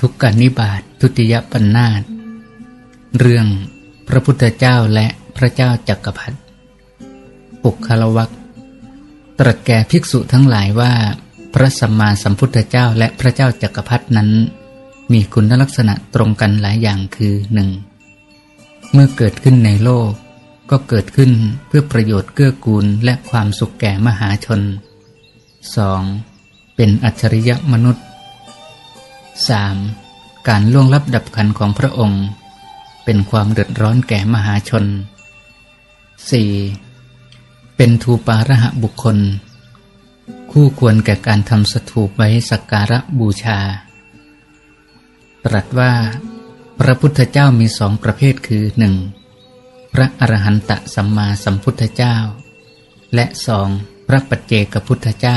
ทุกกนิบาตทุติยปัญนาตเรื่องพระพุทธเจ้าและพระเจ้าจักรพรรดิปุคารวักตรัสแก่ภิกษุทั้งหลายว่า พระสัมมาสัมพุทธเจ้าและพระเจ้าจักรพรรดินั้น มีคุณลักษณะตรงกันหลายอย่างคือหนึ่งเมื่อเกิดขึ้นในโลก ก็เกิดขึ้นเพื่อประโยชน์เกื้อกูลและความสุขแก่มหาชน 2. เป็นอัจฉริยะมนุษย์ 3. การล่วงลับดับขันของพระองค์ เป็นความเดือดร้อนแก่มหาชน 4. เป็นทูปาระหะบุคคล คู่ควรแก่การทำสถูปไว้สักการะบูชา ตรัสว่า พระพุทธเจ้ามีสองประเภทคือหนึ่งพระอรหันตสัมมาสัมพุทธเจ้า และสองพระปัจเจกพุทธเจ้า